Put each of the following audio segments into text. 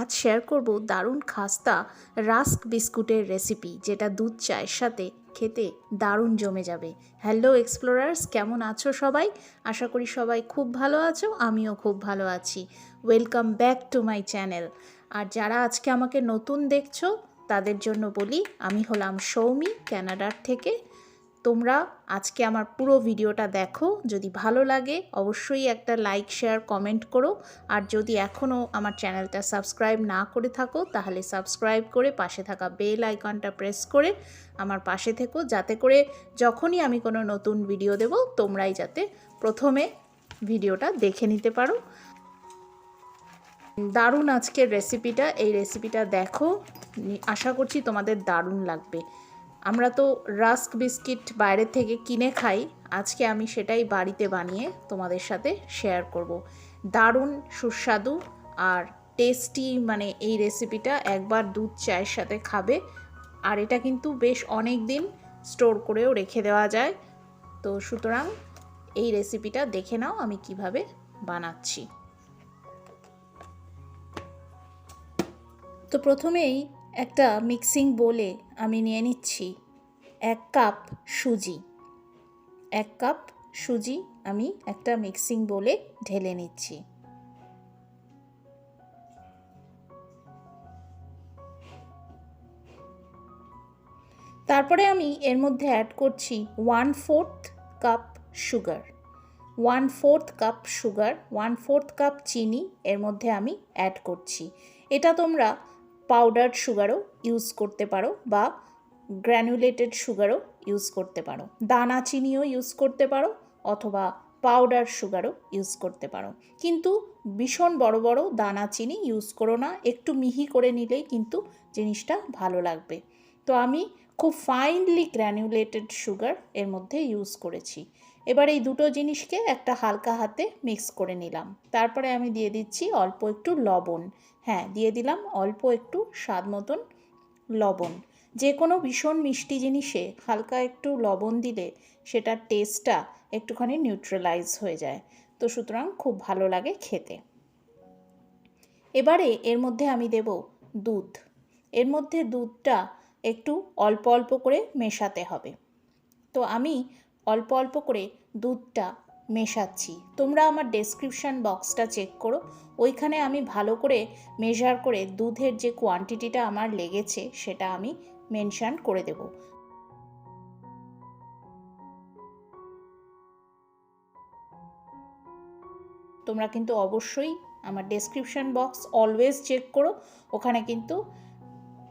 আজ শেয়ার করব দারুণ খাস্তা রাস্ক বিস্কুটের রেসিপি যেটা দুধ চায়ের সাথে খেতে দারুণ জমে যাবে। হ্যালো এক্সপ্লোরার্স কেমন আছো সবাই? আশা করি সবাই খুব ভালো আছো, আমিও খুব ভালো আছি। Welcome back to my channel আর যারা আজকে আমাকে নতুন দেখছ, তাদের জন্য বলি, আমি হলাম সৌমি ক্যানাডার থেকে। তোমরা আজকে আমার পুরো ভিডিওটা দেখো। যদি ভালো লাগে, অবশ্যই একটা লাইক, শেয়ার, কমেন্ট করো। আর যদি এখনও আমার চ্যানেলটা সাবস্ক্রাইব না করে থাকো, তাহলে সাবস্ক্রাইব করে পাশে থাকা বেল আইকনটা প্রেস করে আমার পাশে থেকো। যাতে করে যখনই আমি কোনো নতুন ভিডিও দেব, তোমরাই যাতে প্রথমে ভিডিওটা দেখে নিতে পারো। দারুণ আজকের রেসিপিটা এই রেসিপিটা দেখো। আশা করছি তোমাদের দারুণ লাগবে। আমরা তো রাস্ক বিস্কিট বাইরে থেকে কিনে খাই। আজকে আমি সেটাই বাড়িতে বানিয়ে তোমাদের সাথে শেয়ার করব। দারুণ সুস্বাদু আর টেস্টি মানে এই রেসিপিটা একবার দুধ চায়ের সাথে খাবে। আর এটা কিন্তু বেশ অনেক দিন স্টোর করেও রেখে দেওয়া যায়। তো সুতরাং এই রেসিপিটা দেখে নাও আমি কীভাবে বানাচ্ছি। তো প্রথমেই একটা মিক্সিং বোলে আমি নিয়ে নিচ্ছি। এক কাপ সুজি। এক কাপ সুজি আমি একটা মিক্সিং বোলে ঢেলে নিচ্ছি। তারপরে আমি এর মধ্যে অ্যাড করছি one fourth cup sugar one fourth cup sugar one fourth cup চিনি এর মধ্যে আমি অ্যাড করছি। এটা তোমরা পাউডার সুগারও ইউজ করতে পারো বা গ্র্যানুলেটেড সুগারও ইউজ করতে পারো। দানা চিনিও ইউজ করতে পারো অথবা পাউডার সুগারও ইউজ করতে পারো। কিন্তু ভীষণ বড় বড় দানা চিনি ইউজ করো না, একটু মিহি করে নিলেই কিন্তু জিনিসটা ভালো লাগবে। তো আমি খুব ফাইনলি গ্র্যানুলেটেড সুগার এর মধ্যে ইউজ করেছি। এবার এই দুটো জিনিসকে একটা হালকা হাতে মিক্স করে নিলাম। তারপরে আমি দিয়ে দিচ্ছি অল্প একটু লবণ। হ্যাঁ দিয়ে দিলাম অল্প একটু স্বাদ মতন লবণ। যে কোনো ভীষণ মিষ্টি জিনিসে হালকা একটু লবণ দিলে সেটার টেস্টটা একটুখানি নিউট্রালাইজ হয়ে যায়। তো সুতরাং খুব ভালো লাগে খেতে। এবারে এর মধ্যে আমি দেব দুধ। এর মধ্যে দুধটা একটু অল্প অল্প করে মেশাতে হবে। তো আমি অল্প অল্প করে দুধটা মেশাচ্ছি। তোমরা আমার ডেসক্রিপশান বক্সটা চেক করো। ওইখানে আমি ভালো করে মেজার করে দুধের যে কোয়ান্টিটিটা আমার লেগেছে সেটা আমি মেনশান করে দেব। তোমরা কিন্তু অবশ্যই আমার ডেসক্রিপশান বক্স অলওয়েজ চেক করো, ওখানে কিন্তু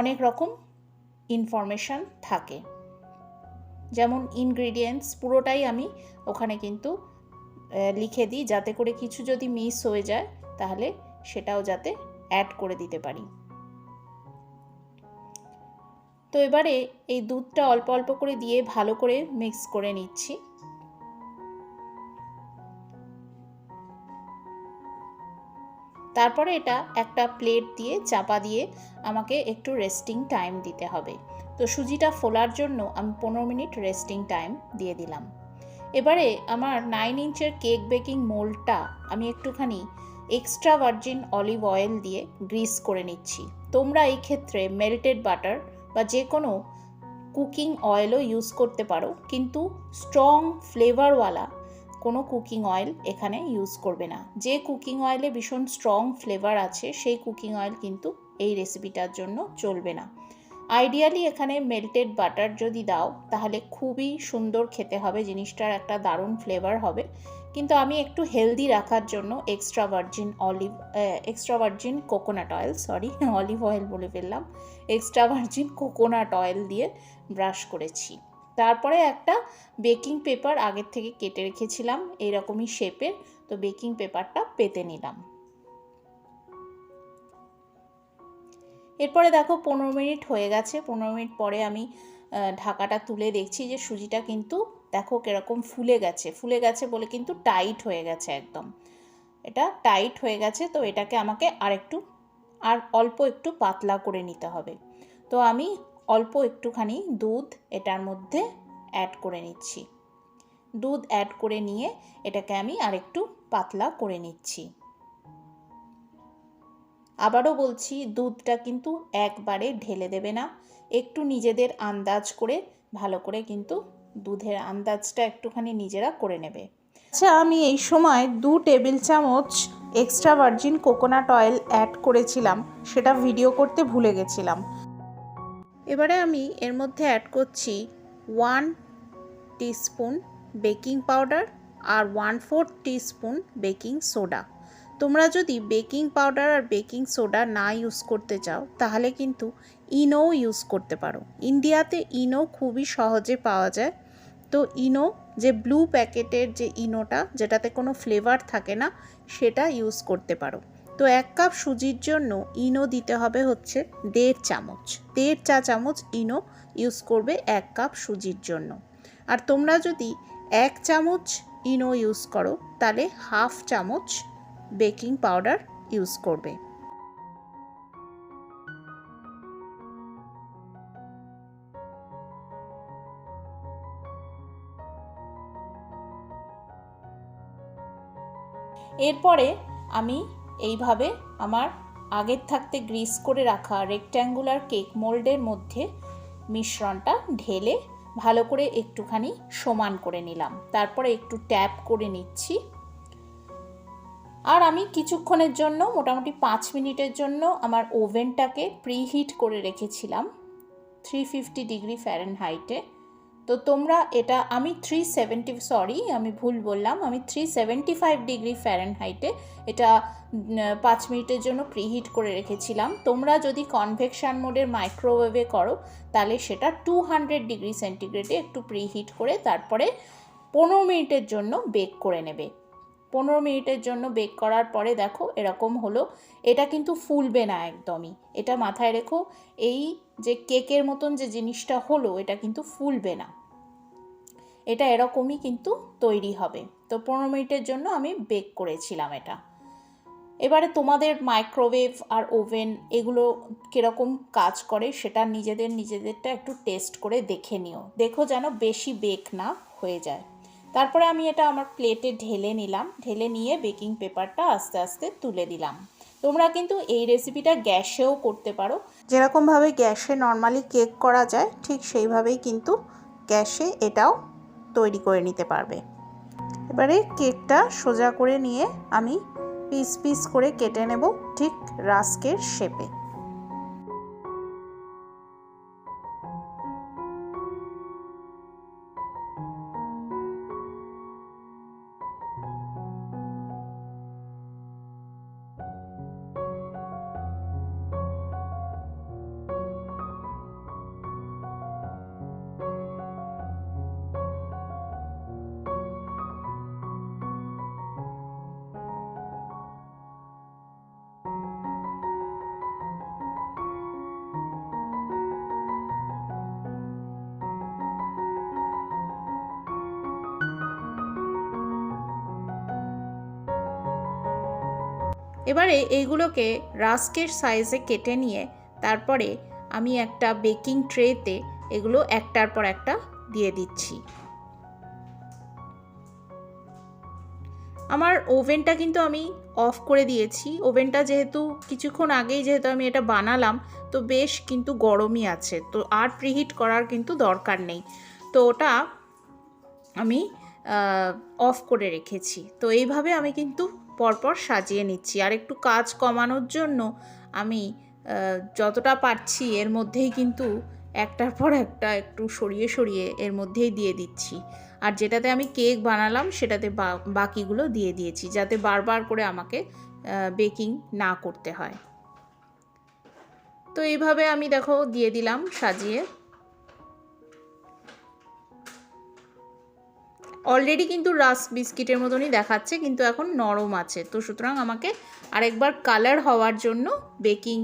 অনেক রকম ইনফরমেশান থাকে। যেমন ইনগ্রিডিয়েন্টস পুরোটাই আমি ওখানে কিন্তু লিখে দিই, যাতে করে কিছু যদি মিস হয়ে যায়, তাহলে সেটাও যাতে অ্যাড করে দিতে পারি। তো এবারে এই দুধটা অল্প অল্প করে দিয়ে ভালো করে মিক্স করে নিচ্ছি। তারপরে এটা একটা প্লেট দিয়ে চাপা দিয়ে আমাকে একটু রেস্টিং টাইম দিতে হবে। তো সুজিটা ফোলার জন্য আমি পনেরো মিনিট রেস্টিং টাইম দিয়ে দিলাম। এবারে আমার নাইন ইঞ্চের কেক বেকিং মোল্ডটা আমি একটুখানি এক্সট্রা ভার্জিন অলিভ অয়েল দিয়ে গ্রিস করে নিচ্ছি। তোমরা এই ক্ষেত্রে মেল্টেড বাটার বা যে কোনো কুকিং অয়েলও ইউজ করতে পারো। কিন্তু স্ট্রং ফ্লেভারওয়ালা কোনো কুকিং অয়েল এখানে ইউজ করবে না। যে কুকিং অয়েলে ভীষণ স্ট্রং ফ্লেভার আছে, সেই কুকিং অয়েল কিন্তু এই রেসিপিটার জন্য চলবে না। আইডিয়ালি এখানে মেল্টেড বাটার যদি দাও, তাহলে খুবই সুন্দর খেতে হবে, জিনিসটার একটা দারুণ ফ্লেভার হবে। কিন্তু আমি একটু হেলদি রাখার জন্য extra virgin olive extra virgin coconut oil sorry olive oil বলে ফেললাম। এক্সট্রা ভার্জিন কোকোনাট অয়েল দিয়ে ব্রাশ করেছি। তারপরে একটা বেকিং পেপার আগের থেকে কেটে রেখেছিলাম এইরকমই শেপের তো বেকিং পেপারটা পেতে নিলাম। এরপরে দেখো পনেরো মিনিট হয়ে গেছে। পনেরো মিনিট পরে আমি ঢাকাটা তুলে দেখছি যে সুজিটা কিন্তু দেখো কীরকম ফুলে গেছে ফুলে গেছে বলে কিন্তু টাইট হয়ে গেছে একদম। এটা টাইট হয়ে গেছে তো এটাকে আমাকে আর একটু আর অল্প একটু পাতলা করে নিতে হবে। তো আমি অল্প একটুখানি দুধ এটার মধ্যে অ্যাড করে নিচ্ছি। দুধ অ্যাড করে নিয়ে এটাকে আমি আর একটু পাতলা করে নিচ্ছি। আবারও বলছি, দুধটা কিন্তু একবারে ঢেলে দেবে না। একটু নিজেদের আন্দাজ করে, ভালো করে কিন্তু দুধের আন্দাজটা একটুখানি নিজেরা করে নেবে। আচ্ছা আমি এই সময় দু টেবিল চামচ extra virgin coconut oil add করেছিলাম, সেটা ভিডিও করতে ভুলে গেছিলাম। এবারে আমি এর মধ্যে অ্যাড করছি ওয়ান টিস্পুন বেকিং পাউডার আর one fourth teaspoon baking soda. তোমরা যদি বেকিং পাউডার আর বেকিং সোডা না ইউজ করতে চাও, তাহলে কিন্তু ইনোও ইউজ করতে পারো। ইন্ডিয়াতে ইনো খুবই সহজে পাওয়া যায়। তো ইনো, যে ব্লু প্যাকেটের যে ইনোটা, যেটাতে কোনো ফ্লেভার থাকে না, সেটা ইউজ করতে পারো। তো এক কাপ সুজির জন্য ইনো দিতে হবে হচ্ছে দেড় চামচ। দেড় চা চামচ ইনো ইউজ করবে এক কাপ সুজির জন্য। আর তোমরা যদি এক চামচ ইনো ইউজ করো, তাহলে হাফ চামচ বেকিং পাউডার ইউজ করবে। এরপরে আমি এইভাবে আমার আগের থাকতে গ্রিস করে রাখা রেক্ট্যাঙ্গুলার কেক মোল্ডের মধ্যে মিশ্রণটা ঢেলে ভালো করে একটুখানি সমান করে নিলাম। তারপরে একটু ট্যাপ করে নিচ্ছি। আর আমি কিছুক্ষণের জন্য, মোটামুটি পাঁচ মিনিটের জন্য আমার ওভেনটাকে প্রিহিট করে রেখেছিলাম। থ্রি ফিফটি ডিগ্রি ফ্যারেনহাইটে তো তোমরা এটা আমি থ্রি সেভেন্টি সরি আমি ভুল বললাম, আমি থ্রি সেভেন্টি ফাইভ ডিগ্রি ফ্যারেনহাইটে এটা পাঁচ মিনিটের জন্য প্রিহিট করে রেখেছিলাম। তোমরা যদি কনভেকশান মোডের মাইক্রোওয়েভে করো, তাহলে সেটা টু হান্ড্রেড ডিগ্রি সেন্টিগ্রেডে একটু প্রিহিট করে তারপরে পনেরো মিনিটের জন্য বেক করে নেবে। পনেরো মিনিটের জন্য বেক করার পরে দেখো এরকম হলো। এটা কিন্তু ফুলবে না একদমই। এটা মাথায় রেখো, এই যে কেকের মতন যে জিনিসটা হলো, এটা কিন্তু ফুলবে না। এটা এরকমই কিন্তু তৈরি হবে। তো পনেরো মিনিটের জন্য আমি বেক করেছিলাম এটা। এবারে তোমাদের মাইক্রোওয়েভ আর ওভেন এগুলো কীরকম কাজ করে, সেটা নিজেদের নিজেদেরটা একটু টেস্ট করে দেখে নিও। দেখো যেন বেশি বেক না হয়ে যায়। তারপরে আমি এটা আমার প্লেটে ঢেলে নিলাম। ঢেলে নিয়ে বেকিং পেপারটা আস্তে আস্তে তুলে দিলাম। তোমরা কিন্তু এই রেসিপিটা গ্যাসেও করতে পারো। যেরকমভাবে গ্যাসে নর্মালি কেক করা যায়, ঠিক সেইভাবেই কিন্তু গ্যাসে এটাও তৈরি করে নিতে পারবে। এবারে কেকটা সোজা করে নিয়ে আমি পিস পিস করে কেটে নেব, ঠিক রাস্কের শেপে এবারে এইগুলোকে রাস্কের সাইজে কেটে নিয়ে তারপরে আমি একটা বেকিং ট্রেতে এগুলো একটার পর একটা দিয়ে দিচ্ছি। আমার ওভেনটা কিন্তু আমি অফ করে দিয়েছি। ওভেনটা যেহেতু কিছুক্ষণ আগেই যেহেতু আমি এটা বানালাম, তো বেশ কিন্তু গরমই আছে। তো আর প্রিহিট করার কিন্তু দরকার নেই। তো ওটা আমি অফ করে রেখেছি। তো এইভাবে আমি কিন্তু পরপর সাজিয়ে নিচ্ছি। আর একটু কাজ কমানোর জন্য আমি যতটা পারছি এর মধ্যেই কিন্তু একটার পর একটা একটু সরিয়ে সরিয়ে এর মধ্যেই দিয়ে দিচ্ছি। আর যেটাতে আমি কেক বানালাম সেটাতে বাকিগুলো দিয়ে দিয়েছি যাতে বারবার করে আমাকে বেকিং না করতে হয়। তো এইভাবে আমি দেখো দিয়ে দিলাম সাজিয়ে। অলরেডি কিন্তু রাস বিস্কিটের মতনই দেখাচ্ছে, কিন্তু এখন নরম আছে। তো সুতরাং আমাকে আরেকবার কালার হওয়ার জন্য বেকিং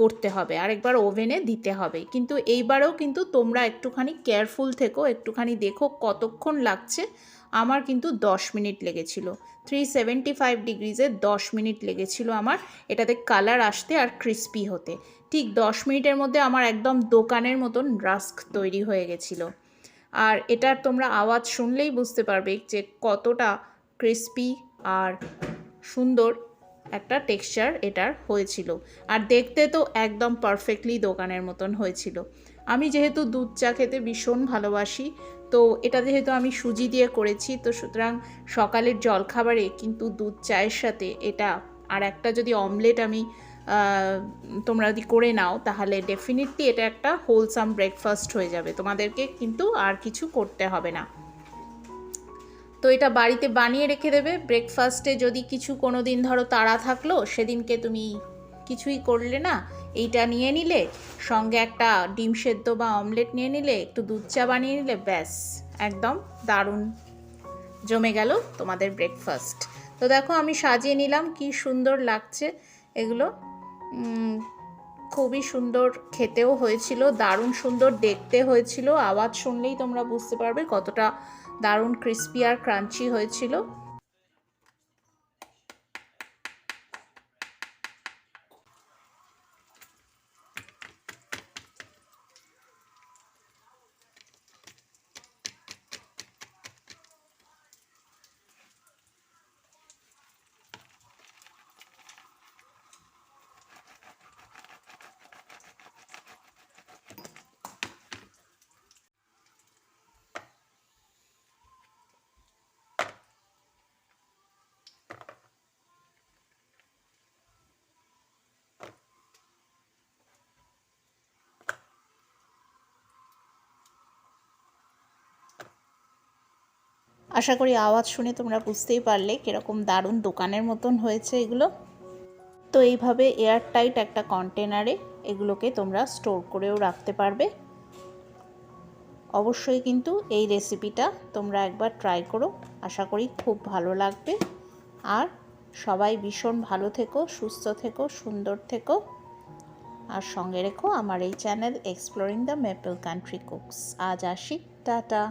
করতে হবে, আরেকবার ওভেনে দিতে হবে। কিন্তু এইবারেও কিন্তু তোমরা একটুখানি কেয়ারফুল থেকো, একটুখানি দেখো কতক্ষণ লাগছে। আমার কিন্তু দশ মিনিট লেগেছিল। থ্রি সেভেন্টি ফাইভ ডিগ্রিজে দশ মিনিট লেগেছিল আমার এটাতে কালার আসতে আর ক্রিস্পি হতে। ঠিক দশ মিনিটের মধ্যে আমার একদম দোকানের মতন রাস্ক তৈরি হয়ে গেছিল। আর এটার তোমরা আওয়াজ শুনলেই বুঝতে পারবে যে কতটা ক্রিস্পি আর সুন্দর একটা টেক্সচার এটার হয়েছিল। আর দেখতে তো একদম পারফেক্টলি দোকানের মতন হয়েছিল। আমি যেহেতু দুধ চা খেতে ভীষণ ভালোবাসি, তো এটা যেহেতু আমি সুজি দিয়ে করেছি, তো সুতরাং সকালের জলখাবারে কিন্তু দুধ চায়ের সাথে এটা আর একটা যদি অমলেট আমি তোমরা যদি করে নাও, তাহলে ডেফিনেটলি এটা একটা হোলসাম ব্রেকফাস্ট হয়ে যাবে। তোমাদেরকে কিন্তু আর কিছু করতে হবে না। তো এটা বাড়িতে বানিয়ে রেখে দেবে। ব্রেকফাস্টে যদি কিছু কোনো দিন ধরো তাড়া থাকল, সেদিনকে তুমি কিছুই করলে না, এইটা নিয়ে নিলে, সঙ্গে একটা ডিম সেদ্ধ বা অমলেট নিয়ে নিলে, একটু দুধ চা বানিয়ে নিলে, ব্যাস, একদম দারুণ জমে গেল তোমাদের ব্রেকফাস্ট তো দেখো আমি সাজিয়ে নিলাম, কি সুন্দর লাগছে এগুলো। খুবই সুন্দর খেতেও হয়েছিল, দারুণ সুন্দর দেখতে হয়েছিল, আওয়াজ শুনলেই তোমরা বুঝতে পারবে কতটা দারুণ ক্রিস্পি আর ক্রাঞ্চি হয়েছিল। আশা করি আওয়াজ শুনে তোমরা বুঝতেই পারলে কীরকম দারুণ দোকানের মতন হয়েছে এগুলো। তো এইভাবে এয়ার টাইট একটা কন্টেনারে এগুলোকে তোমরা স্টোর করেও রাখতে পারবে। অবশ্যই কিন্তু এই রেসিপিটা তোমরা একবার ট্রাই করো, আশা করি খুব ভালো লাগবে। আর সবাই ভীষণ ভালো থেকো, সুস্থ থেকো, সুন্দর থেকো। আর সঙ্গে রেখো আমার এই channel exploring the maple country cooks আজ আসি, টাটা।